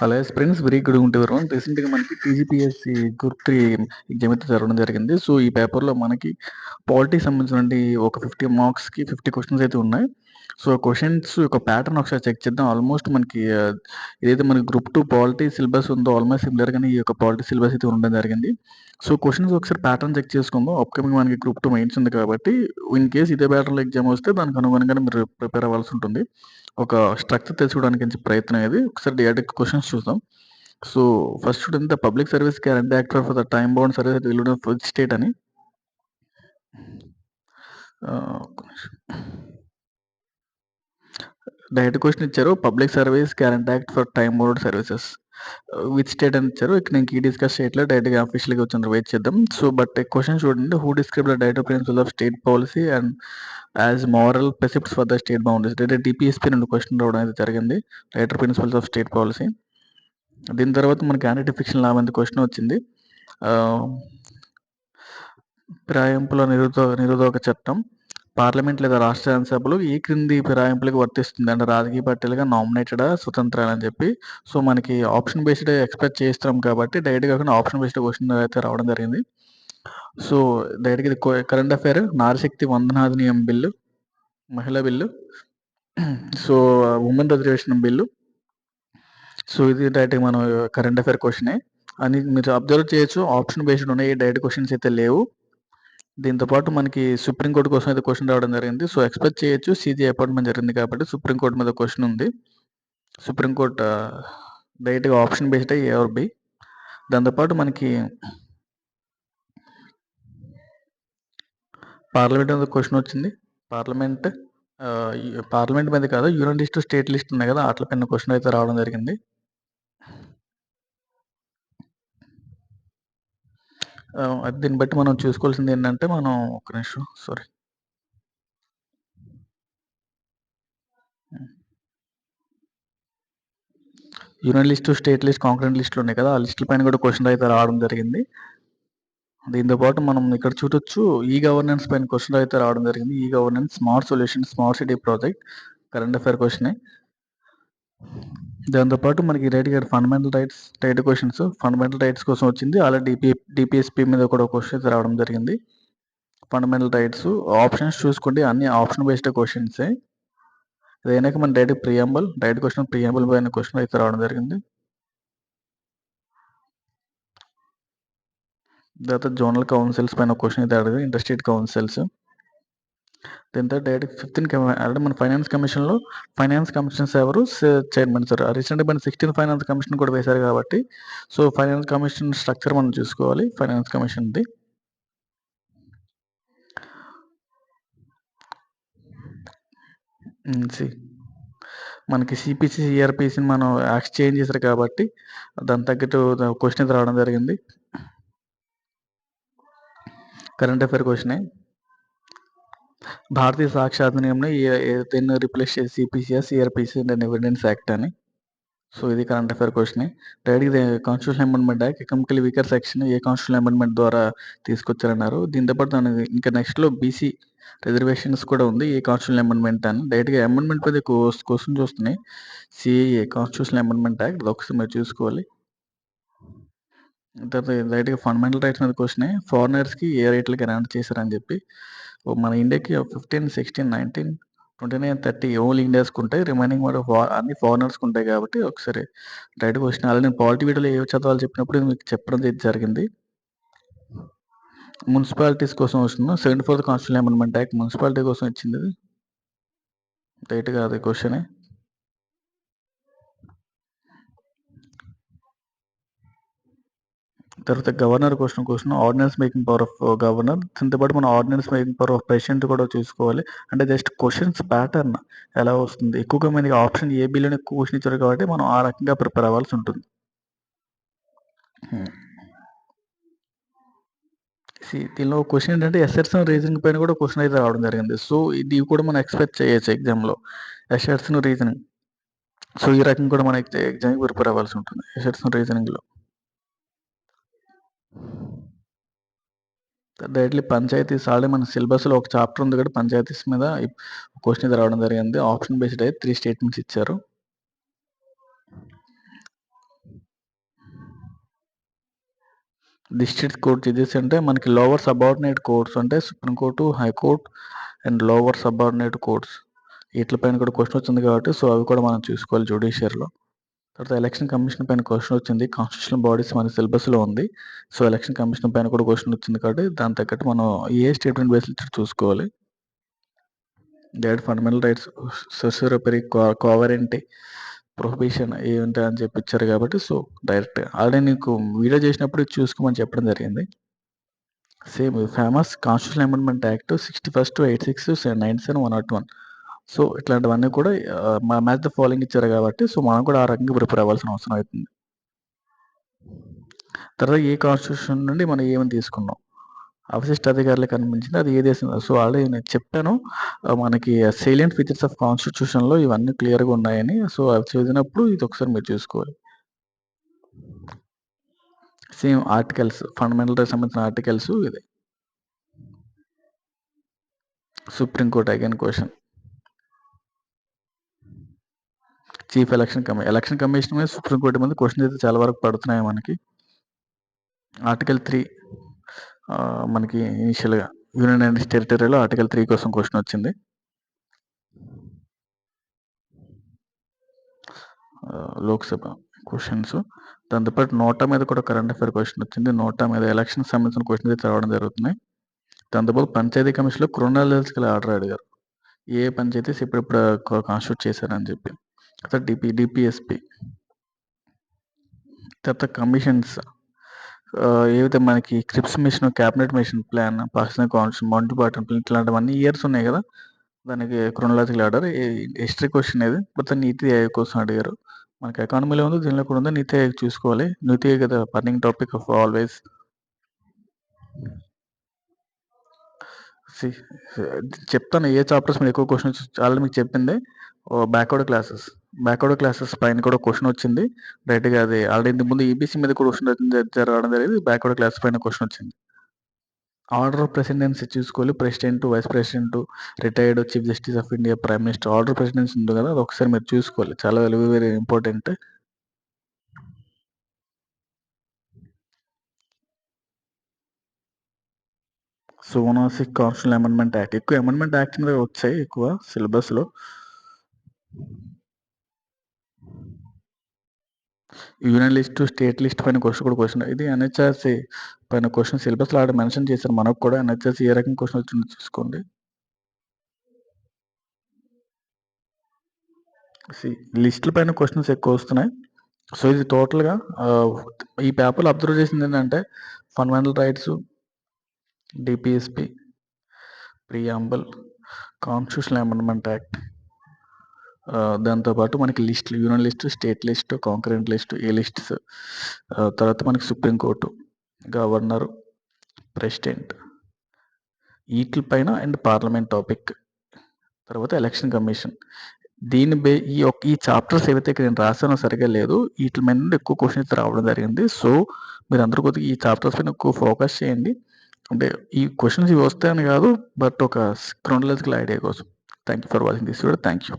Hello friends very good ఉంటే వరం రీసెంట్గా మనకి టీజీపీఎస్సి గ్రూప్ త్రీ ఎగ్జామ్ అయితే జరగడం జరిగింది. సో ఈ పేపర్లో మనకి పాలిటీకి సంబంధించిన ఒక ఫిఫ్టీ మార్క్స్కి ఫిఫ్టీ క్వశ్చన్స్ అయితే ఉన్నాయి. సో క్వశ్చన్స్ యొక్క ప్యాటర్న్ ఒకసారి చెక్ చేద్దాం. ఆల్మోస్ట్ మనకి ఏదైతే మనకి గ్రూప్ టూ పాలిటీ సిలబస్ ఉందో ఆల్మోస్ట్ సిమిలర్ కానీ ఈ యొక్క పాలిటీ సిలబస్ అయితే ఉండడం జరిగింది. సో క్వశ్చన్స్ ఒకసారి ప్యాటర్న్ చెక్ చేసుకుందాం. అప్కమింగ్ మనకి గ్రూప్ టూ మెయిన్స్ ఉంది కాబట్టి ఇన్ కేస్ ఇదే ప్యాటర్న్లో ఎగ్జామ్ వస్తే దానికి అనుగుణంగానే మీరు ప్రిపేర్ అవ్వాల్సి ఉంటుంది. ఒక స్ట్రక్చర్ తెలుసుకోవడానికి ప్రయత్నం ఇది ఒకసారి డైరెక్ట్ క్వశ్చన్స్ చూద్దాం. సో ఫస్ట్ చూడండి the public service guarantee act for the time bound service will state అని? డైరెక్ట్ క్వశ్చన్ ఇచ్చారు. Public service guarantee act for time bound services with state అని ఇచ్చారు ఇక్కడ నేను ఈ డిస్కస్ చేయట్లేదు డైరెక్ట్గా అఫీషియల్గా వచ్చిన వెయిట్ చేద్దాం. సో బట్ క్వశ్చన్ చూడండి who describe the direct principle of state policy and as moral precepts for the state boundaries direct D P S P నుండి క్వశ్చన్ రావడం అయితే జరిగింది director principles of state policy దీని తర్వాత మనకి anti fiction లా question వచ్చింది. ప్రాయంపుల ఫిరాయింపుల నిరోధ నిరోధక చట్టం. పార్లమెంట్ లేదా రాష్ట్ర సభలు ఈ క్రింది ఫిరాయింపులకు వర్తిస్తుంది. అంటే రాజకీయ పార్టీలుగా నామినేటెడ్ స్వతంత్రాలు అని చెప్పి. సో మనకి ఆప్షన్ బేస్డ్ ఎక్స్పెక్ట్ చేస్తాం కాబట్టి డైరెక్ట్ కాకుండా ఆప్షన్ బేస్డ్ క్వశ్చన్ అయితే రావడం జరిగింది. సో డైరెక్ట్ ఇది కరెంట్ అఫైర్ నారశక్తి వందనాధినియం బిల్లు మహిళా bill so women reservation bill. So ఇది డైరెక్ట్ మనం కరెంట్ అఫైర్ క్వశ్చనే. అని మీరు అబ్జర్వ్ చేయొచ్చు. ఆప్షన్ బేస్డ్ ఉన్నాయి డైరెక్ట్ క్వశ్చన్స్ అయితే లేవు. దీంతో పాటు మనకి సుప్రీంకోర్టు కోసం అయితే క్వశ్చన్ రావడం జరిగింది. సో ఎక్స్పెక్ట్ చేయొచ్చు సీజీ అపాయింట్మెంట్ జరిగింది కాబట్టి సుప్రీంకోర్టు మీద క్వశ్చన్ ఉంది. సుప్రీంకోర్టు డైరెక్ట్గా option based A or B? దాంతోపాటు మనకి పార్లమెంట్ మీద క్వశ్చన్ వచ్చింది. పార్లమెంట్ పార్లమెంట్ మీద కాదు యూనియన్ లిస్ట్ స్టేట్ లిస్ట్ ఉన్నాయి కదా వాటి పైన క్వశ్చన్ అయితే రావడం జరిగింది ఆ, అది దీన్ని బట్టి మనం చూసుకోవాల్సింది ఏంటంటే మనం ఒక నిమిషం sorry union list state list concurrent లిస్టులు ఉన్నాయి కదా ఆ లిస్టుల పైన కూడా క్వశ్చన్ అయితే రావడం జరిగింది. దీంతో పాటు మనం ఇక్కడ చూడొచ్చు ఈ గవర్నెన్స్ పైన క్వశ్చన్ అయితే రావడం జరిగింది. ఈ governance smart solution smart city project current affair question. దాంతోపాటు మనకి రైట్ గారు fundamental rights tight questions fundamental rights కోసం వచ్చింది. అలా డిపి డిపిఎస్పి మీద కూడా క్వశ్చన్స్ రావడం జరిగింది. ఫండమెంటల్ రైట్స్ ఆప్షన్స్ చూసుకోండి. అన్ని ఆప్షన్ బేస్డ్ క్వశ్చన్సే ఇదైనాక మన direct preamble direct question preamble పైన క్వశ్చన్ అయితే రావడం జరిగింది. తర్వాత జోనల్ కౌన్సిల్స్ పైన క్వశ్చన్ అయితే అడిగింది ఇంటర్ స్టేట్ కౌన్సిల్స్. దీని తర్వాత డైరెక్ట్ ఫిఫ్టీన్ అంటే మన ఫైనాన్స్ కమిషన్లో ఫైనాన్స్ కమిషన్స్ ఎవరు? చైర్మన్ సార్ రీసెంట్గా మన సిక్స్టీన్ ఫైనాన్స్ కమిషన్ కూడా వేశారు కాబట్టి సో ఫైనాన్స్ కమిషన్ స్ట్రక్చర్ మనం చూసుకోవాలి ఫైనాన్స్ కమిషన్ది సి మనకి సిపిసి సిఆర్పిసిని మనం ఎక్స్చేంజ్ చేశారు కాబట్టి దాని తగ్గట్టు క్వశ్చన్ రావడం జరిగింది. కరెంట్ అఫైర్ క్వశ్చనే భారతీయ సాక్ష్య అధినియంని దేన్ని రిప్లేస్ చేసి CPCR CRPC and evidence act అని. సో ఇది కరెంట్ అఫైర్ క్వశ్చన్ డైరెక్ట్గా constitution amendment act economical weaker section ఏ కాన్స్టిట్యూషన్ అమెండ్మెంట్ ద్వారా తీసుకొచ్చారన్నారు. దీంతో పాటు దాని ఇంకా నెక్స్ట్లో బీసీ రిజర్వేషన్స్ కూడా ఉంది ఏ కాన్స్టిట్యూషన్ అమెండ్మెంట్ అని. డైరెక్ట్గా అమెండ్మెంట్ పైన క్వశ్చన్ చూస్తున్నాయి సిఏఏ కాన్స్టిట్యూషన్ అమెండ్మెంట్ యాక్ట్ ఒకసారి మీరు చూసుకోవాలి. తర్వాత డైరెక్ట్గా ఫండమెంటల్ రైట్స్ మీద క్వశ్చన్ ఫారినర్స్కి ఏ రేట్లకి గ్రాంట్ చేశారని చెప్పి. మన ఇండియాకి fifteen sixteen nineteen twenty nine thirty only ఇండియాస్కి ఉంటాయి. రిమైనింగ్ కూడా అన్ని ఫారినర్స్కి ఉంటాయి కాబట్టి ఒకసారి డైరెక్ట్ క్వశ్చన్. అలా నేను పాలిటీ వీడియోలో ఏవి చదవాలి చెప్పినప్పుడు మీకు చెప్పడం జరిగింది. మున్సిపాలిటీస్ కోసం వస్తుంది seventy fourth constitution amendment act municipality కోసం ఇచ్చింది డైట్ కాదు అది తర్వాత governor question question ordinance making power of governor. దీంతో పాటు మనం ordinance making power of president కూడా చూసుకోవాలి. అంటే జస్ట్ క్వశ్చన్స్ ప్యాటర్న్ ఎలా వస్తుంది? ఎక్కువగా మనకి ఆప్షన్ ఏ ఎక్కువ క్వశ్చన్ ఇచ్చారు కాబట్టి మనం ఆ రకంగా ప్రిపేర్ అవ్వాల్సి ఉంటుంది. Hmm. దీనిలో క్వశ్చన్ ఏంటంటే ఎస్ఎర్సన్ రీజనింగ్ పైన కూడా క్వశ్చన్ అయితే రావడం జరిగింది. సో ఇది కూడా మనం ఎక్స్పెక్ట్ చేయొచ్చు ఎగ్జామ్లో ఎస్ఎర్సన్ రీజనింగ్. సో ఈ రకం కూడా మనం ఎగ్జామ్కి ప్రిపేర్ అవ్వాల్సి ఉంటుంది. ఎస్ఎర్సన్ రీజనింగ్లో డైరెక్ట్లీ పంచాయతీస్ ఆల్రెడీ మన సిలబస్లో ఒక చాప్టర్ ఉంది కూడా పంచాయతీస్ మీద క్వశ్చన్ ఇది రావడం జరిగింది ఆప్షన్ బేస్డ్ అయితే త్రీ స్టేట్మెంట్స్ ఇచ్చారు డిస్ట్రిక్ట్ కోర్ట్ జడ్జెస్ అంటే మనకి లోవర్ సబార్డినేట్ కోర్ట్స్ అంటే supreme court high court and lower subordinate courts వీటిపైన కూడా క్వశ్చన్ వచ్చింది కాబట్టి సో అవి కూడా మనం చూసుకోవాలి జ్యుడిషియర్లో తర్వాత ఎలక్షన్ కమిషన్ పైన క్వశ్చన్ వచ్చింది. కాన్స్టిట్యూషన్ బాడీస్ మన సిలబస్లో ఉంది. సో ఎలక్షన్ కమిషన్ పైన కూడా క్వశ్చన్ వచ్చింది కాబట్టి దాని తగ్గట్టు మనం ఏ స్టేట్మెంట్ బేస్ చూసుకోవాలి? డైరెక్ట్ ఫండమెంటల్ రైట్స్ సొసోరపరి కోవరెంటీ ప్రొహిబిషన్ ఏంటి అని చెప్పి ఇచ్చారు కాబట్టి సో డైరెక్ట్ ఆల్రెడీ నీకు వీడియో చేసినప్పుడు ఇది చూసుకోమని చెప్పడం జరిగింది. Same famous constitution amendment act sixty first eight six nine seven one not one so ఇట్లాంటివన్నీ కూడా మా మ్యాచ్ ద ఫాలోయింగ్ ఇచ్చారు కాబట్టి సో మనం కూడా ఆ రకంగా ప్రిపేర్ అవ్వాల్సిన అవసరం అవుతుంది. తర్వాత ఏ కాన్స్టిట్యూషన్ నుండి మనం ఏమని తీసుకున్నాం? అవశిష్ట అధికారులకు కనిపించింది అది ఏ దేశం? సో ఆల్రెడీ నేను చెప్పాను మనకి సేలియంట్ ఫీచర్స్ ఆఫ్ కాన్స్టిట్యూషన్లో ఇవన్నీ క్లియర్గా ఉన్నాయని సో అవి చదివినప్పుడు ఇది ఒకసారి మీరు చూసుకోవాలి. సేమ్ ఆర్టికల్స్ ఫండమెంటల్ సంబంధించిన ఆర్టికల్స్ ఇది supreme court again question. Chief election కమి election commission మీద సుప్రీంకోర్టు మీద క్వశ్చన్ అయితే చాలా వరకు పడుతున్నాయి మనకి. ఆర్టికల్ త్రీ మనకి ఇనిషియల్గా యూనియన్ అండ్ టెరిటరీలో ఆర్టికల్ త్రీ కోసం క్వశ్చన్ వచ్చింది. లోక్సభ క్వశ్చన్స్. దాంతోపాటు నోటా మీద కూడా కరెంట్ అఫేర్ క్వశ్చన్ వచ్చింది. నోటా మీద ఎలక్షన్ సంబంధించిన క్వశ్చన్ అయితే రావడం జరుగుతున్నాయి. దాంతోపాటు పంచాయతీ కమిషన్లో క్రొనాలజికల్ ఆర్డర్ అడిగారు. ఏ పంచాయతీస్ ఇప్పుడిప్పుడు కాన్స్టిట్యూట్ చేశారని చెప్పి. తర్వాత డిపి డిపిఎస్పి. తర్వాత కమిషన్స్. ఏవైతే మనకి Cripps mission cabinet mission plan Pakistan constitution Mountbatten plan ఇట్లాంటివన్నీ ఇయర్స్ ఉన్నాయి కదా. దానికి క్రోనలాజికల్ ఆర్డర్ హిస్టరీ క్వశ్చన్ ఇది మొత్తం నీతి ఆయోగ్ కోసం అడిగారు. మనకి ఎకానమీలో ఉంది దీనిలో కూడా ఉంది నీతి ఆయోగ్ చూసుకోవాలి. నీతి ఆయోగ్ కదా పర్నింగ్ టాపిక్ ఆఫ్ ఆల్వేస్. చెప్తాను ఏ చాప్టర్స్ మీరు ఎక్కువ క్వశ్చన్స్ చాలా మీకు చెప్పింది బ్యాక్వర్డ్ క్లాసెస్. బ్యాక్వర్డ్ క్లాసెస్ పైన కూడా క్వశ్చన్ వచ్చింది. డైరెక్ట్గా అది ఆల్రెడీ ఇంతకు ముందు ఈబీసీ మీద కూడా క్వశ్చన్ జరగడం జరిగింది. బ్యాక్వర్డ్ క్లాస్ పైన క్వశ్చన్ వచ్చింది. ఆర్డర్ ఆఫ్ ప్రెసిడెన్సీ చూసుకోవాలి. President vice president retired chief justice of India prime minister order presidency ఉంది కదా అది ఒకసారి మీరు చూసుకోవాలి. చాలా వెరీ వెరీ ఇంపార్టెంట్ సోనాసిక్ కాన్స్టిట్యూషన్ అమెండ్మెంట్ యాక్ట్ ఎక్కువ అమెండ్మెంట్ యాక్ట్ మీద వచ్చాయి ఎక్కువ సిలబస్లో యూనియన్ లిస్టు స్టేట్ లిస్ట్ పైన క్వశ్చన్ కూడా క్వశ్చన్ ఇది ఎన్హెచ్ఆర్సీ పైన క్వశ్చన్ సిలబస్లో ఆడ మెన్షన్ చేశారు. మనకు కూడా ఎన్హెచ్ఆర్సి ఏ రకం క్వశ్చన్ వచ్చిందో చూసుకోండి. లిస్టుల పైన క్వశ్చన్స్ ఎక్కువ వస్తున్నాయి. సో ఇది టోటల్గా ఈ పేపర్లో అబ్జర్వ్ చేసింది ఏంటంటే fundamental rights DPSP preamble constitutional amendment act దాంతోపాటు మనకి లిస్టులు union list state list concurrent list ఏ లిస్ట్స్ తర్వాత మనకి సుప్రీంకోర్టు గవర్నర్ ప్రెసిడెంట్. వీటి పైన అండ్ పార్లమెంట్ టాపిక్ తర్వాత ఎలక్షన్ కమిషన్. దీని బే ఈ యొక్క ఈ చాప్టర్స్ ఏవైతే ఇక్కడ నేను రాసానో సరిగా లేదు వీటి మీద నుండి ఎక్కువ క్వశ్చన్స్ రావడం జరిగింది. సో మీరు అందరూ కొద్దిగా ఈ చాప్టర్స్ పైన ఎక్కువ ఫోకస్ చేయండి. అంటే ఈ క్వశ్చన్స్ ఇవి వస్తాయని కాదు బట్ ఒక క్రోనలాజికల్ ఐడియా కోసం. Thank you for watching this video thank you